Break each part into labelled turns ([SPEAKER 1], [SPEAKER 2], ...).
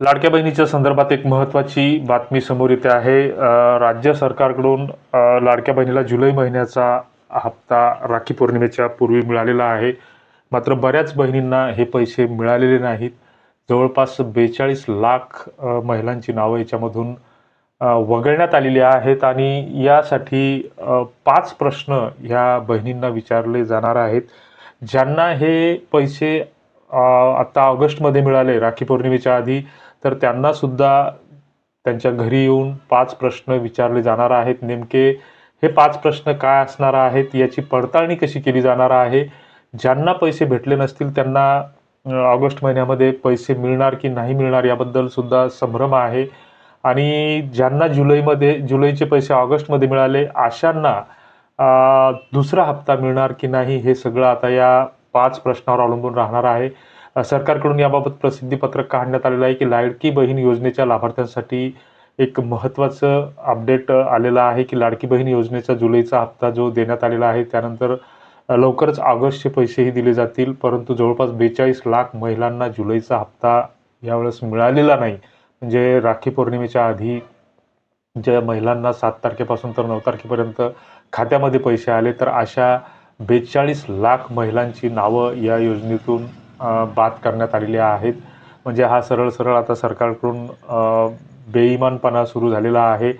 [SPEAKER 1] लाडक्या बहिणीच्या संदर्भात एक महत्त्वाची बातमी समोर येते आहे. राज्य सरकारकडून लाडक्या बहिणीला जुलै महिन्याचा हप्ता राखी पौर्णिमेच्या पूर्वी मिळालेला आहे. मात्र बऱ्याच बहिणींना हे पैसे मिळालेले नाहीत. जवळपास बेचाळीस लाख महिलांची नावं याच्यामधून वगळण्यात आलेली आहेत आणि यासाठी पाच प्रश्न ह्या बहिणींना विचारले जाणार आहेत. ज्यांना हे पैसे आत्ता ऑगस्टमध्ये मिळाले राखी पौर्णिमेच्या आधी तर त्यांना सुद्धा त्यांच्या घरी येऊन पाच प्रश्न विचारले जाणार आहेत. नेमके हे पाच प्रश्न काय असणार आहेत याची पडताळणी कशी केली जाणार आहे? ज्यांना पैसे भेटले नसतील त्यांना ऑगस्ट महिन्यामध्ये पैसे मिळणार की नाही मिळणार याबद्दल सुद्धा संभ्रम आहे. आणि ज्यांना जुलैमध्ये जुलैचे पैसे ऑगस्टमध्ये मिळाले अशांना दुसरा हप्ता मिळणार की नाही हे सगळं आता या पाच प्रश्नावर अवलंबून राहणार आहे. सरकारकडून याबाबत प्रसिद्धीपत्रक काढण्यात आलेलं आहे की लाडकी बहीण योजनेच्या लाभार्थ्यांसाठी एक महत्त्वाचं अपडेट आलेलं आहे की लाडकी बहीण योजनेचा जुलैचा हप्ता जो देण्यात आलेला आहे त्यानंतर लवकरच ऑगस्टचे पैसेही दिले जातील परंतु जवळपास बेचाळीस लाख महिलांना जुलैचा हप्ता यावेळेस मिळालेला नाही. म्हणजे राखी पौर्णिमेच्या आधी ज्या महिलांना सात तारखेपासून तर नऊ तारखेपर्यंत खात्यामध्ये पैसे आले तर अशा बेचाळीस लाख महिलांची नावं या योजनेतून बाद करण्यात आलेली आहेत. म्हणजे हा सरळ सरळ आता सरकारकडून बेईमानपणा सुरू झालेला आहे.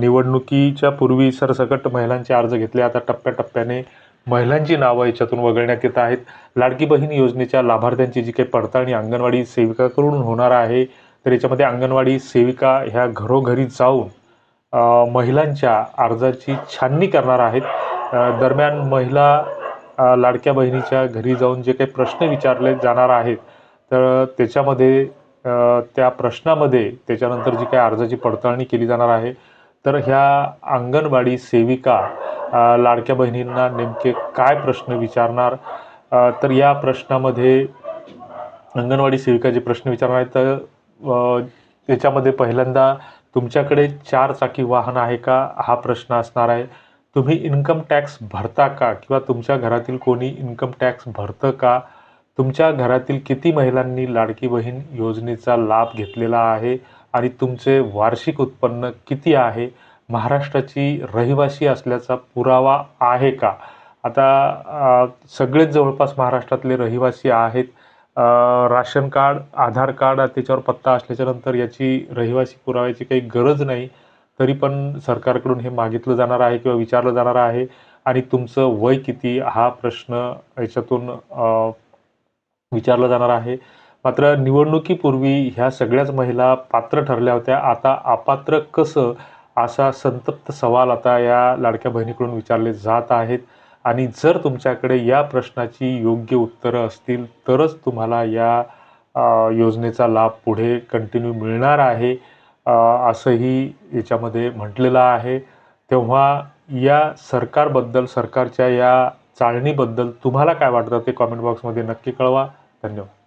[SPEAKER 1] निवडणुकीच्या पूर्वी सरसकट महिलांचे अर्ज घेतले. आता टप्प्याटप्प्याने महिलांची नावं याच्यातून वगळण्यात येत आहेत. लाडकी बहीण योजनेच्या लाभार्थ्यांची जी काही पडताळणी अंगणवाडी सेविकाकडून होणार आहे तर याच्यामध्ये अंगणवाडी सेविका ह्या घरोघरी जाऊन महिलांच्या अर्जाची छाननी करणार आहेत. दरम्यान महिला लाडक्या बहिणीच्या घरी जाऊन जे काही प्रश्न विचारले जाणार आहेत तर त्याच्यामध्ये त्या प्रश्नामध्ये त्याच्यानंतर जी काही अर्जाची पडताळणी केली जाणार आहे तर ह्या अंगणवाडी सेविका लाडक्या बहिणींना नेमके काय प्रश्न विचारणार? तर या प्रश्नामध्ये अंगणवाडी सेविका जे प्रश्न विचारणार आहेत तर त्याच्यामध्ये पहिल्यांदा तुमच्याकडे चार चाकी वाहन आहे का? हा प्रश्न असणार आहे. तुम्ही इन्कम टॅक्स भरता का? किंवा तुमच्या घरातील कोणी इन्कम टॅक्स भरतं का? तुमच्या घरातील किती महिलांनी लाडकी बहीण योजनेचा लाभ घेतलेला आहे? आणि तुमचे वार्षिक उत्पन्न किती आहे? महाराष्ट्राची रहिवासी असल्याचा पुरावा आहे का? आता सगळेच जवळपास महाराष्ट्रातले रहिवासी आहेत. राशन कार्ड आधार कार्ड त्याच्यावर पत्ता असल्याच्यानंतर याची रहिवासी पुराव्याची काही गरज नाही. तरी पण सरकारकडून हे मागितलं जाणार आहे किंवा विचारलं जाणार आहे? आणि तुमचं वय किती? हा प्रश्न याच्यातून विचारला जाणार आहे. मात्र निवडणुकीपूर्वी ह्या सगळ्याच महिला पात्र ठरल्या होत्या. आता अपात्र कसं असा संतप्त सवाल आता या लाडक्या बहिणीकडून विचारले जात आहेत. आणि जर तुमच्याकडे या प्रश्नाची योग्य उत्तरं असतील तरच तुम्हाला या योजनेचा लाभ पुढे कंटिन्यू मिळणार आहे. असंही याच्यामध्ये म्हटलेलं आहे. तेव्हा या सरकारबद्दल सरकारच्या या चाळणीबद्दल तुम्हाला काय वाटतं? ते कॉमेंट बॉक्समध्ये नक्की कळवा. धन्यवाद.